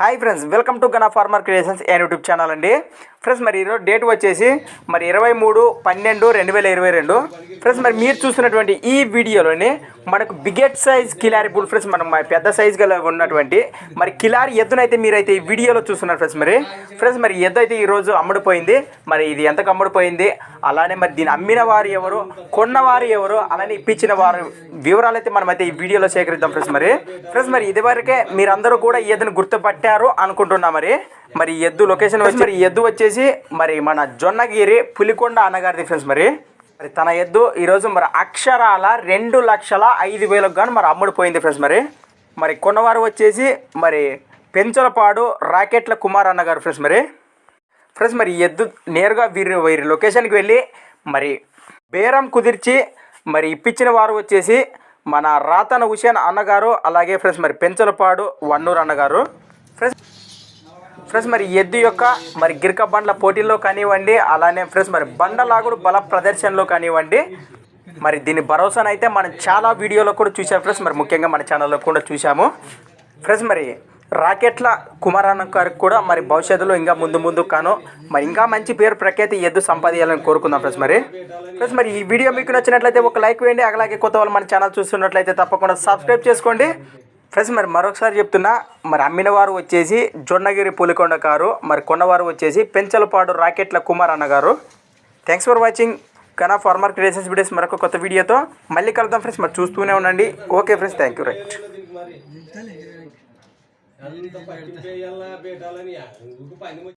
Hi friends welcome to Gana farmer creations and YouTube channel అండి. Friends మరి ఈరోజు date వచ్చేసి మరి ఇరవై మూడు పన్నెండు రెండు వేల ఇరవై రెండు. ఫ్రెండ్స్ మరి మీరు చూస్తున్నటువంటి ఈ వీడియోలోని మనకు biggest size Kilari bull friends మనం పెద్ద సైజ్ గల ఉన్నటువంటి మరి కిలారి ఎద్దునైతే మీరైతే ఈ వీడియోలో చూస్తున్నారు ఫ్రెండ్స్ మరి. ఫ్రెండ్స్ మరి ఎద్దు అయితే ఈరోజు అమ్ముడుపోయింది. మరి ఇది ఎంతకు అమ్ముడుపోయింది? అలానే మరి దీన్ని అమ్మిన వారు ఎవరు కొన్నవారు ఎవరు అలానే ఇప్పించిన వారు వివరాలు అయితే మనం అయితే ఈ వీడియోలో సేకరిద్దాం ఫ్రెండ్స్ మరి. ఫ్రెండ్స్ మరి ఇదివరకే మీరందరూ కూడా ఈ ఎద్దును గుర్తుపట్టారు అనుకుంటున్నా మరి. మరి ఎద్దు లొకేషన్ వచ్చి మరి ఈ ఎద్దు వచ్చేసి మరి మన జొన్నగిరి పులికొండ అన్నగారిది ఫ్రెండ్స్ మరి. మరి తన ఎద్దు ఈరోజు మరి అక్షరాల రెండు లక్షల ఐదు వేలకు కానీ మరి అమ్ముడుపోయింది ఫ్రెండ్స్ మరి. మరి కొన్నవారు వచ్చేసి మరి పెంచలపాడు రాకెట్ల కుమార్ అన్నగారు ఫ్రెండ్స్ మరి. ఫ్రెండ్స్ మరి ఎద్దు నేరుగా వీరి వీరి లొకేషన్కి వెళ్ళి మరి బేరం కుదిర్చి మరి ఇప్పించిన వారు వచ్చేసి మన రాతన హుసేన్ అన్నగారు అలాగే ఫ్రెండ్స్ మరి పెంచలపాడు వన్నూరు అన్నగారు. ఫ్రెండ్స్ మరి ఎద్దు యొక్క మరి గిరిక బండ్ల పోటీల్లో కానివ్వండి అలానే ఫ్రెండ్స్ మరి బండలాగుడు బల ప్రదర్శనలో కానివ్వండి మరి దీని భరోసానైతే మనం చాలా వీడియోలో కూడా చూసాం ఫ్రెండ్స్ మరి ముఖ్యంగా మన ఛానల్లో కూడా చూసాము ఫ్రెండ్స్ మరి రాకెట్ల కుమారాన్న గారికి కూడా మరి భవిష్యత్తులో ఇంకా ముందు ముందు కాను మరి ఇంకా మంచి పేరు ప్రఖ్యాతి ఎద్దు సంపాదించాలని కోరుకుందాం ఫ్రెండ్స్ మరి. ఫ్రెండ్స్ మరి ఈ వీడియో మీకు నచ్చినట్లయితే ఒక లైక్ వేయండి అలాగే కొత్త వాళ్ళు మన ఛానల్ చూస్తున్నట్లయితే తప్పకుండా సబ్స్క్రైబ్ చేసుకోండి. ఫ్రెండ్స్ మరి మరొకసారి చెప్తున్నా మరి అమ్మినవారు వచ్చేసి జొన్నగిరి పులికొండ గారు మరి కొన్నవారు వచ్చేసి పెంచలపాడు రాకెట్ల కుమార్ అన్న garu thanks for watching Kana farmer creations videos మరొక కొత్త వీడియోతో మళ్ళీ కలుద్దాం ఫ్రెండ్స్ మరి చూస్తూనే ఉండండి okay friends thank you right అంత పట్టి